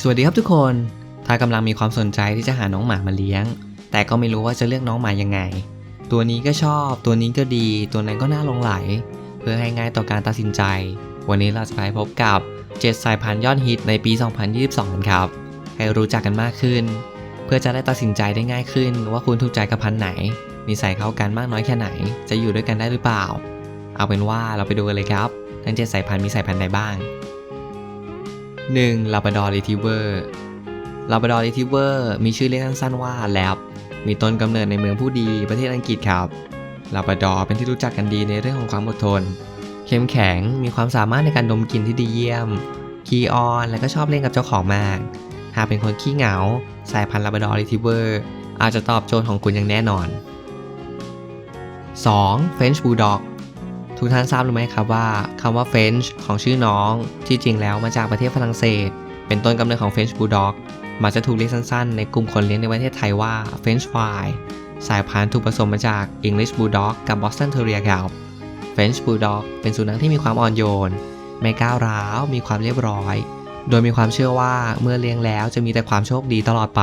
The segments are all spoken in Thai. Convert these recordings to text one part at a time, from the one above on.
สวัสดีครับทุกคน ถ้ากำลังมีความสนใจที่จะหาน้องหมามาเลี้ยง แต่ก็ไม่รู้ว่าจะเลือกน้องหมายังไง ตัวนี้ก็ชอบ ตัวนี้ก็ดี ตัวนั้นก็น่าลงไหล เพื่อให้ง่ายต่อการตัดสินใจ วันนี้เราจะไปพบกับ 7 สายพันธุ์ยอดฮิตในปี 2022 กันครับ ให้รู้จักกันมากขึ้น เพื่อจะได้ตัดสินใจได้ง่ายขึ้น ว่าคุณถูกใจกับพันธุ์ไหน นิสัยเข้ากันมากน้อยแค่ไหน จะอยู่ด้วยกันได้หรือเปล่า เอาเป็นว่าเราไปดูกันเลยครับทั้ง7สายพันธุ์มีสายพันธุ์ใดบ้าง 1. Labrador Retriever Labrador Retriever มีชื่อเรียกสั้นๆว่าแลบมีต้นกำเนิดในเมืองผู้ดีประเทศอังกฤษครับ Labrador เป็นที่รู้จักกันดีในเรื่องของความอดทน เข้มแข็งมีความสามารถในการดมกลิ่นที่ดีเยี่ยมขี้อ้อนและก็ชอบเล่นกับเจ้าของมาก หากเป็นคนขี้เหงา สายพันธุ์ Labrador Retriever อาจจะตอบโจทย์ของคุณอย่างแน่นอน 2. French Bulldog ทุกท่านทราบหรือไม่ครับว่าคำว่า French ของชื่อน้อง ที่จริงแล้วมาจากประเทศฝรั่งเศส เป็นต้นกำเนิดของ French Bulldog มักจะถูกเรียกสั้นๆ ในกลุ่มคนเลี้ยงในประเทศไทยว่า French Fry สายพันธุ์ถูกผสมมาจาก English Bulldog กับ Boston Terrier ครับ French Bulldog เป็นสุนัขที่มีความอ่อนโยน ไม่ก้าวร้าว มีความเรียบร้อย โดยมีความเชื่อว่าเมื่อเลี้ยงแล้วจะมีแต่ความโชคดีตลอดไป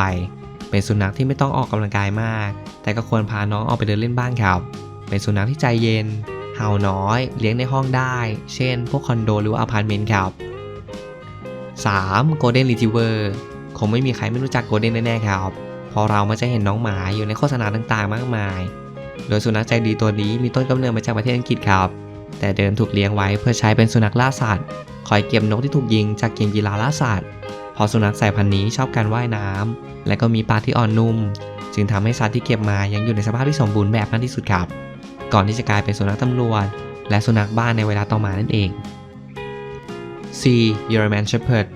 เป็นสุนัขที่ไม่ต้องออกกำลังกายมาก แต่ก็ควรพาน้องออกไปเดินเล่นบ้างครับ เป็นสุนัขที่ใจเย็น เห่าน้อย เลี้ยงในห้องได้ เช่น พวกคอนโดหรือว่าอพาร์ตเมนต์ครับ 3. Golden Retriever คงไม่มีใครไม่รู้จัก Golden แน่ๆครับเพราะเรามักจะเห็นน้องหมาอยู่ในโฆษณาต่างๆ มากมาย โดยสุนัขใจดีตัวนี้มีต้นกำเนิดมาจากประเทศอังกฤษครับ แต่เดิมถูกเลี้ยงไว้เพื่อใช้เป็นสุนัขล่าสัตว์ คอยเก็บนกที่ถูกยิงจากเกมกีฬาล่าสัตว์ พอสุนัขสายพันธุ์นี้ชอบการว่ายน้ำและก็มีปากที่อ่อนนุ่ม จึงทำให้สัตว์ที่เก็บมายังอยู่ในสภาพที่สมบูรณ์แบบมากที่สุดครับ ก่อนที่จะกลายเป็นสุนัขตำรวจ และสุนัขบ้านในเวลาต่อมานั่นเอง C. German Shepherd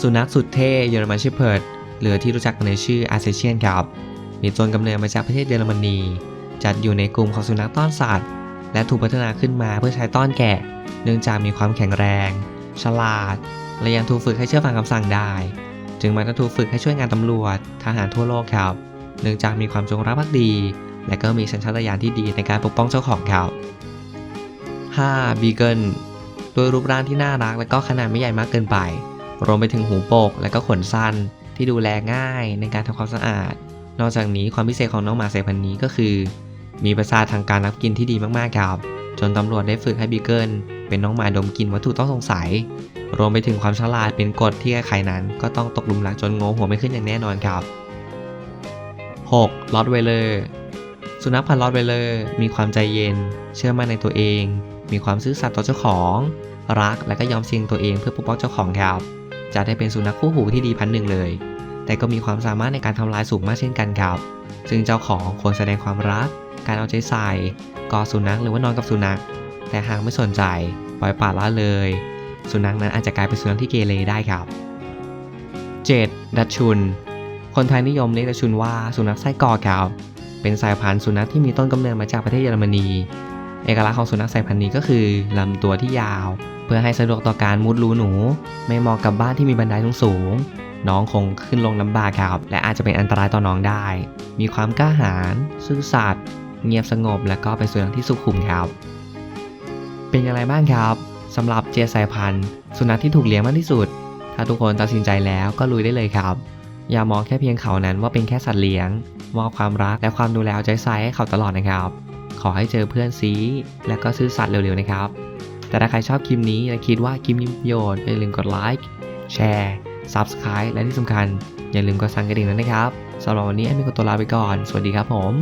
สุนัขสุดเท่ German Shepherd หรือที่รู้จักกันในชื่อ a r s e t i a n ครับ มีต้นกำเนิดมาจากประเทศเยอรมนี จัดอยู่ในกลุ่มของสุนัขต้อนสัตว์ และถูกพัฒนาขึ้นมาเพื่อใช้ต้อนแกะ เนื่องจากมีความแข็งแรง ฉลาด และยังถูกฝึกให้เชื่อฟังคำสั่งได้ จึงมันก็ถูกฝึกให้ช่วยงานตำรวจ ทหารทั่วโลกครับ เนื่องจากมีความจงรักภักดี และก็มีสัญชาตญาณที่ดีในการปกป้องเจ้าของครับ 5. บีเกิลด้วยรูปร่างที่น่ารักและก็ขนาดไม่ใหญ่มากเกินไป รวมไปถึงหูโปกและก็ขนสั้นที่ดูแลง่ายในการทำความสะอาด นอกจากนี้ความพิเศษของน้องหมาสายพันธุ์นี้ก็คือ มีประสาททางการรับกลิ่นที่ดีมากๆครับ จนตำรวจได้ฝึกให้บีเกิลเป็นน้องหมาดมกลิ่นวัตถุต้องสงสัย รวมไปถึงความฉลาดเป็นกฎที่ใครๆนั้น ก็ต้องตกหลุมรักจนงงหัวไม่ขึ้นอย่างแน่นอนครับ 6. ลอตเวเลอร์ สุนัขพันธุ์ลอตเวเลอร์มีความใจเย็น เชื่อมั่นในตัวเอง มีความซื่อสัตย์ต่อเจ้าของ รักและก็ยอมเสี่ยงตัวเองเพื่อปกป้องเจ้าของครับจะได้เป็นสุนัขคู่หูที่ดีพันหนึ่งเลย แต่ก็มีความสามารถในการทำลายสูงมากเช่นกันครับ ซึ่งเจ้าของควรแสดงความรัก การเอาใจใส่กอดสุนัขหรือว่านอนกับสุนัข แต่หากไม่สนใจปล่อยปละละเลย สุนัขนั้นอาจจะกลายเป็นสุนัขที่เกเรได้ครับ 7. ดัชชุน คนไทยนิยมเรียกดัชชุนว่าสุนัขไส้กอครับ เป็นสายพันธุ์สุนัขที่มีต้นกำเนิดมาจากประเทศเยอรมนี เอกลักษณ์ของสุนัขสายพันธุ์นี้ก็คือลำตัวที่ยาว เพื่อให้สะดวกต่อการมุดรูหนู ไม่เหมาะกับบ้านที่มีบันไดสูงน้องคงขึ้นลงลำบากครับ และอาจจะเป็นอันตรายต่อน้องได้ มีความกล้าหาญซื่อสัตย์เงียบสงบและก็เป็นสุนัขที่สุขุมครับ เป็นอย่างไรบ้างครับสำหรับเจสายพันธุ์ สุนัขที่ถูกเลี้ยงมากที่สุด ถ้าทุกคนตัดสินใจแล้วก็ลุยได้เลยครับ อย่ามองแค่เพียงเขานั้นว่าเป็นแค่สัตว์เลี้ยง มอบความรักและความดูแลเอาใจใส่ให้เขาตลอดนะครับ ขอให้เจอเพื่อนซีและก็ซื้อสัตว์เร็วๆนะครับ แต่ถ้าใครชอบคลิปนี้และคิดว่าคลิปนี้มีประโยชน์อย่าลืมกดไลค์แชร์ Subscribe และที่สำคัญ อย่าลืมกดสั่นกระดิ่งนั้นนะครับสำหรับวันนี้แอดมินขอตัวลาไปก่อน สวัสดีครับผม